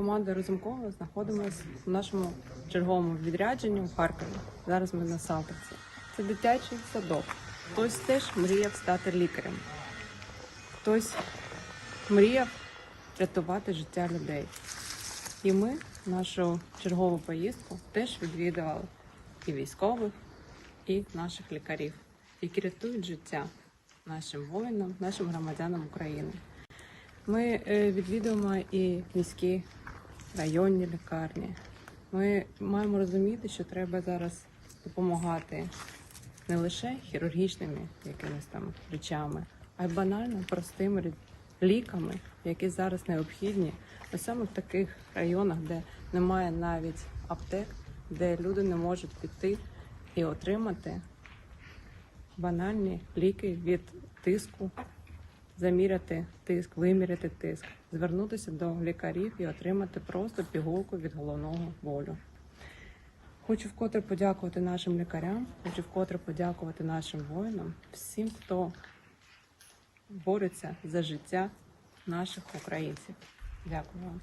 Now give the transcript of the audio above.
команда Розумкова знаходимося в нашому черговому відрядженні у Харкові. Зараз ми на Салтовці. Це дитячий садок. Хтось теж мріяв стати лікарем, хтось мріяв рятувати життя людей. І ми нашу чергову поїздку теж відвідували і військових, і наших лікарів, які рятують життя нашим воїнам, нашим громадянам України. Ми е, відвідуємо і міські районні лікарні. Ми маємо розуміти, що треба зараз допомагати не лише хірургічними якимись там речами, а й банально простими ліками, які зараз необхідні, ось саме в таких районах, де немає навіть аптек, де люди не можуть піти і отримати банальні ліки від тиску, заміряти тиск, виміряти тиск, звернутися до лікарів і отримати просто пігулку від головного болю. Хочу вкотре подякувати нашим лікарям, хочу вкотре подякувати нашим воїнам, всім, хто бореться за життя наших українців. Дякую вам.